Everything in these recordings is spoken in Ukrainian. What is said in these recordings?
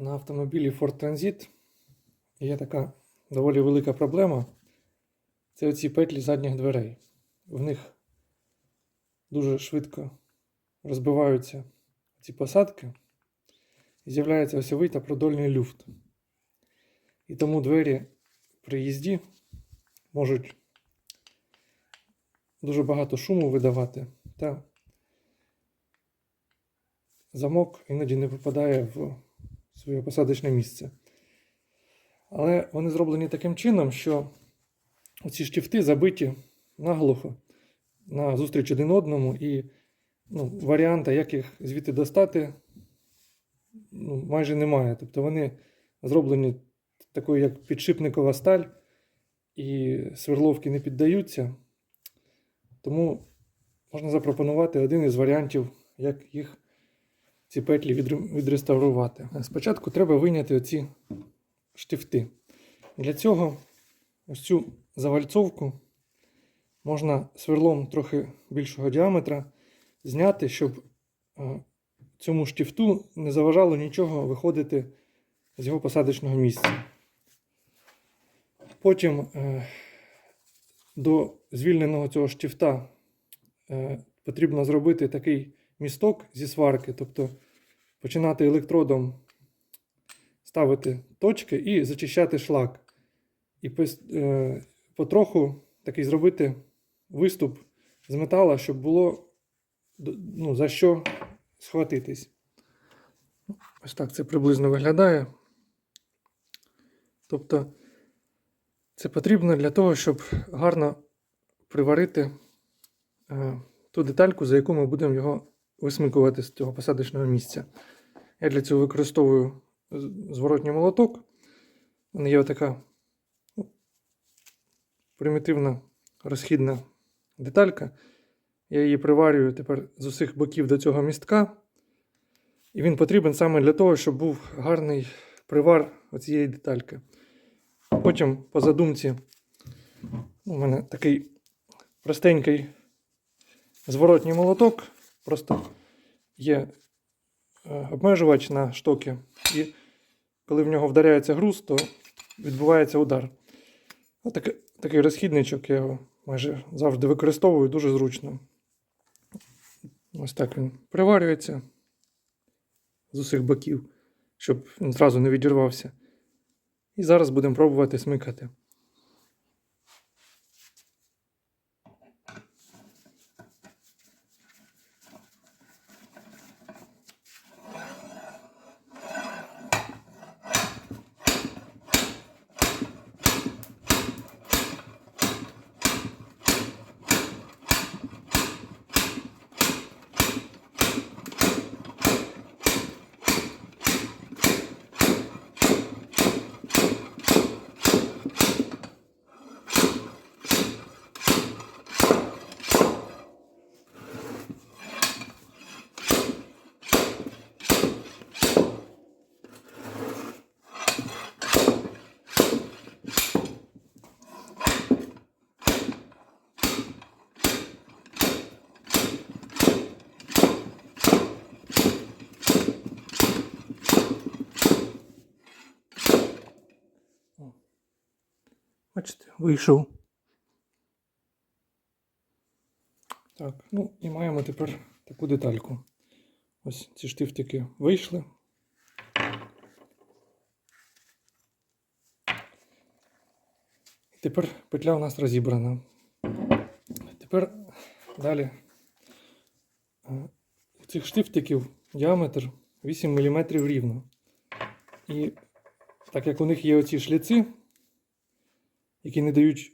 На автомобілі Ford Transit є така доволі велика проблема. Це оці петлі задніх дверей. В них дуже швидко розбиваються ці посадки і з'являється осьовий та продольний люфт. І тому двері при їзді можуть дуже багато шуму видавати, та замок іноді не попадає в своє посадочне місце. Але вони зроблені таким чином, що ці штифти забиті наглухо на зустріч один одному, і ну, варіанта, як їх звідти достати, ну, майже немає. Тобто вони зроблені такою, як підшипникова сталь, і сверловки не піддаються. Тому можна запропонувати один із варіантів, як їх ці петлі відреставрувати. Спочатку треба вийняти оці штифти. Для цього ось цю завальцовку можна сверлом трохи більшого діаметра зняти, щоб е, цьому штифту не заважало нічого виходити з його посадочного місця. Потім е, до звільненого цього штифта е, потрібно зробити такий місток зі сварки, тобто починати електродом ставити точки і зачищати шлак. І е, потроху такий зробити виступ з метала, щоб було ну, за що схватитись. Ось так це приблизно виглядає. Тобто, це потрібно для того, щоб гарно приварити е, ту детальку, за яку ми будемо його висмикувати з цього посадочного місця. Я для цього використовую зворотній молоток. Мене є така ну, примітивна розхідна деталька. Я її приварюю тепер з усіх боків до цього містка. І він потрібен саме для того, щоб був гарний привар цієї детальки. Потім, по задумці, у мене такий простенький зворотній молоток. Просто є е, обмежувач на штоки, і коли в нього вдаряється груз, то відбувається удар. Отак, такий розхідничок, я його майже завжди використовую дуже зручно. Ось так він приварюється з усіх боків, щоб він зразу не відірвався. І зараз будемо пробувати смикати. Бачите, вийшов. Так, ну і маємо тепер таку детальку. Ось ці штифтики вийшли. Тепер петля у нас розібрана. Тепер далі е, у цих штифтиків діаметр 8 мм рівно. І так як у них є оці шліци, які не дають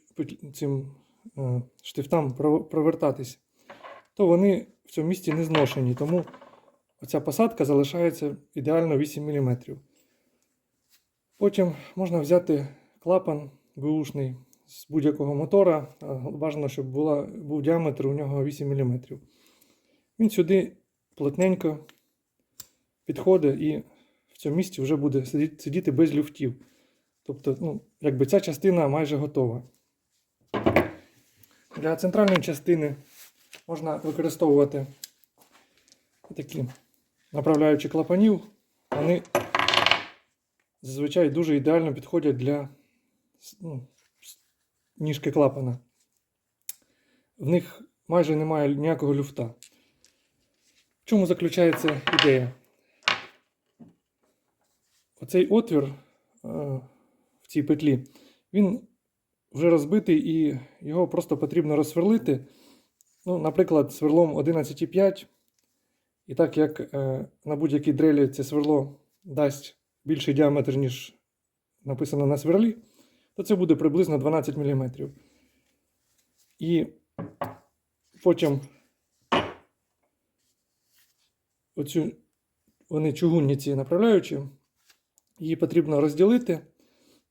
цим е, штифтам пров- провертатись, то вони в цьому місці не зношені. Тому оця посадка залишається ідеально 8 мм. Потім можна взяти клапан бушний з будь-якого мотора. Бажано, щоб була, був діаметр у нього 8 мм. Він сюди плотненько підходить і в цьому місці вже буде сидіти без люфтів. Тобто, ну, якби ця частина майже готова. Для центральної частини можна використовувати такі направляючі клапанів. Вони зазвичай дуже ідеально підходять для ну, ніжки клапана. В них майже немає ніякого люфта. В чому заключається ідея? Оцей отвір е, цій петлі, він вже розбитий і його просто потрібно розсверлити. Ну, наприклад, сверлом 11,5. І так як е, на будь-якій дрелі це сверло дасть більший діаметр, ніж написано на сверлі, то це буде приблизно 12 мм. І потім оцю, вони чугунні ці направляючі, її потрібно розділити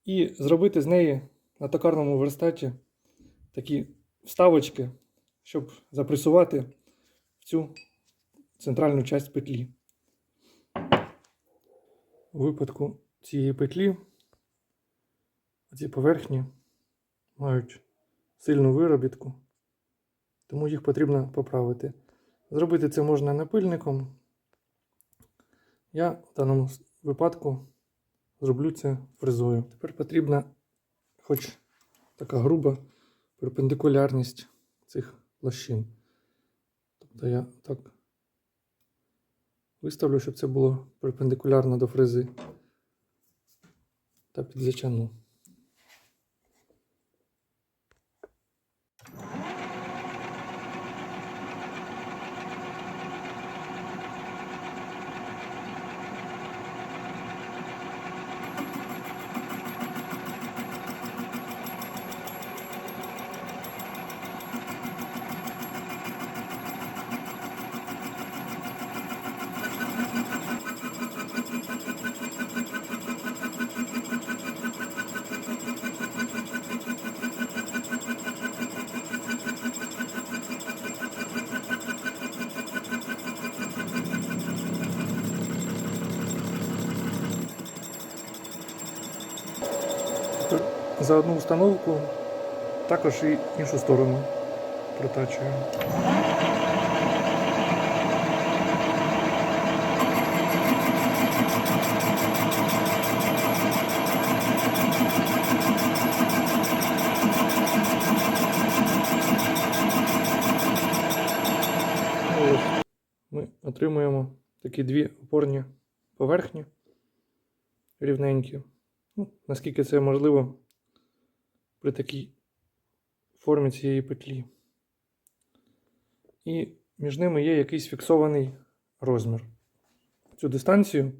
і зробити з неї на токарному верстаті такі вставочки, щоб запресувати в цю центральну часть петлі. У випадку цієї петлі ці поверхні мають сильну виробітку, тому їх потрібно поправити. Зробити це можна напильником. Я в даному випадку зроблю це фрезою. Тепер потрібна хоч така груба перпендикулярність цих площин. Тобто я так виставлю, щоб це було перпендикулярно до фрези та підзатягну. За одну установку також і іншу сторону протачую. Ну, Ми отримуємо такі дві опорні поверхні рівненькі. Ну, наскільки це можливо при такій формі цієї петлі. І між ними є якийсь фіксований розмір. Цю дистанцію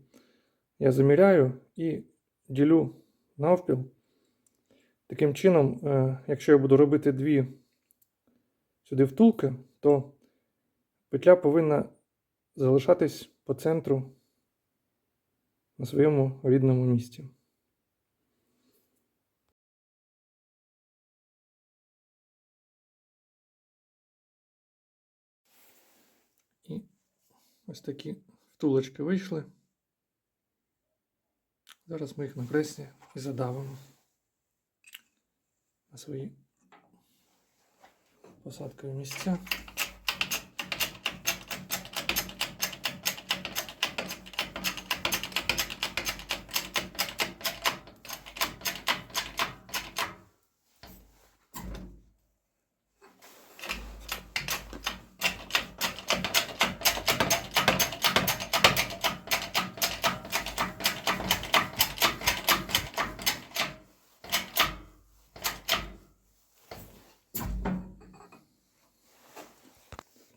я заміряю і ділю навпіл. Таким чином, е, якщо я буду робити дві сюди втулки, то петля повинна залишатись по центру на своєму рідному місці. Ось такі втулочки вийшли. Зараз ми їх на пресі і задавимо на свої посадкові місця.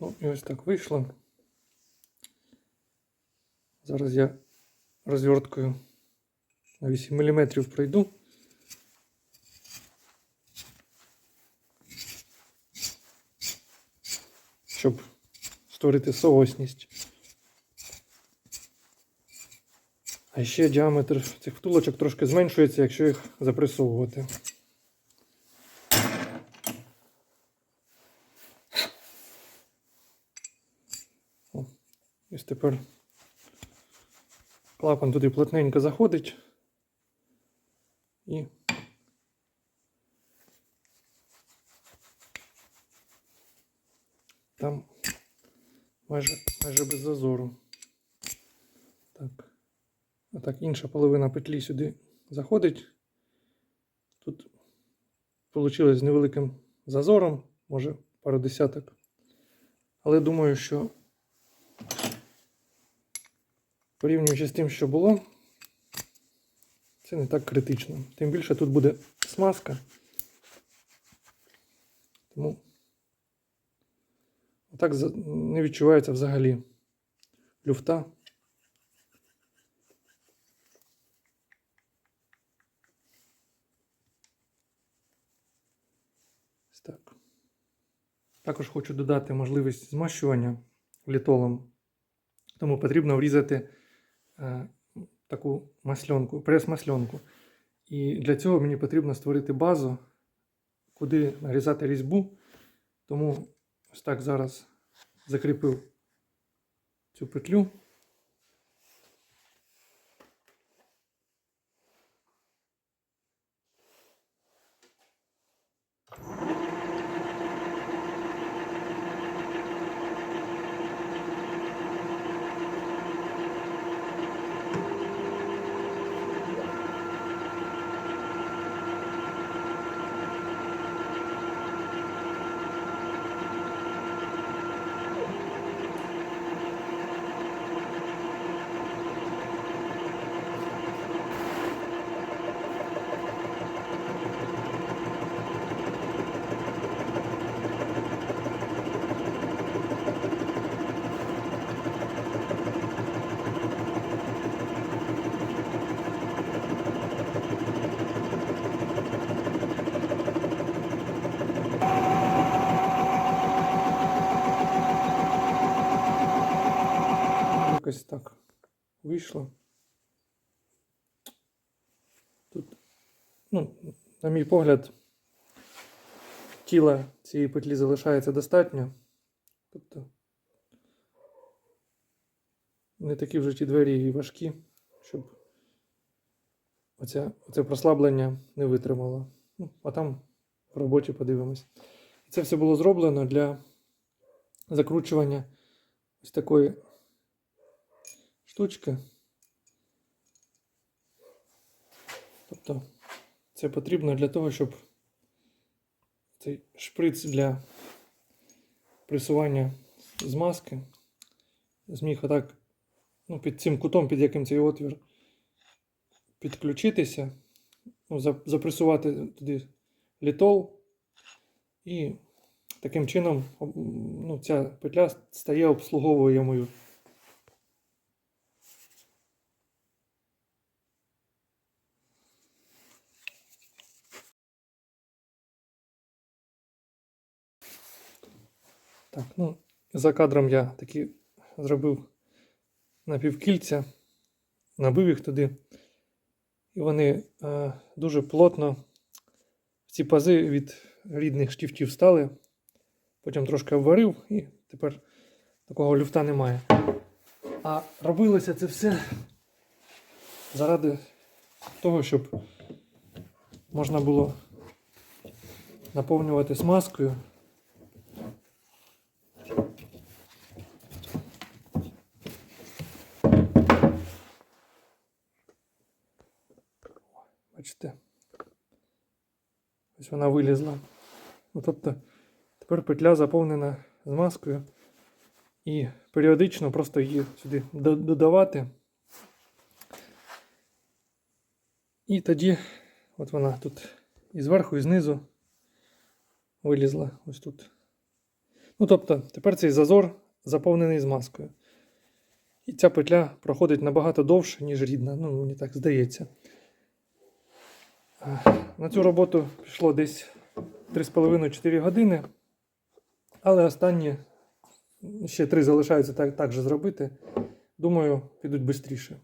Ну, і ось так вийшло. Зараз я розверткою на 8 мм пройду. Щоб створити соосність. А ще діаметр цих втулочок трошки зменшується, якщо їх запресовувати. Ось тепер клапан туди плотненько заходить і там майже, майже без зазору. Так. Отак, інша половина петлі сюди заходить. Тут вийшло з невеликим зазором, може пару десяток. Але думаю, що порівнюючи з тим, що було, це не так критично. Тим більше тут буде смазка. Тому так не відчувається взагалі люфта. Так. Також хочу додати можливість змащування літолом. Тому потрібно врізати таку масльонку, прес-масльонку. І для цього мені потрібно створити базу, куди нарізати різьбу. Тому ось так зараз закріпив цю петлю. Якось так вийшло. Тут, ну, на мій погляд, тіла цієї петлі залишається достатньо. Тобто не такі вже ті двері і важкі, щоб оця, оце прослаблення не витримало. Ну, а там в роботі подивимось. І це все було зроблено для закручування ось такої штучки. Тобто це потрібно для того, щоб цей шприц для пресування змазки зміг отак ну, під цим кутом, під яким цей отвір, підключитися, ну, запресувати туди літол і таким чином ну, ця петля стає обслуговуємою. Так, ну, за кадром я таки зробив напівкільця, набив їх туди. І вони е, дуже плотно ці пази від рідних штифтів стали. Потім трошки обварив і тепер такого люфта немає. А робилося це все заради того, щоб можна було наповнювати смазкою. Бачите? Ось вона вилізла. Ну, тобто тепер петля заповнена змазкою. І періодично просто її сюди додавати. І тоді от вона тут і зверху, і знизу вилізла ось тут. Ну, тобто, тепер цей зазор заповнений змазкою. І ця петля проходить набагато довше, ніж рідна. Ну, мені так здається. На цю роботу пішло десь 3,5-4 години. Але останні ще три залишаються так, так же зробити. Думаю, підуть швидше.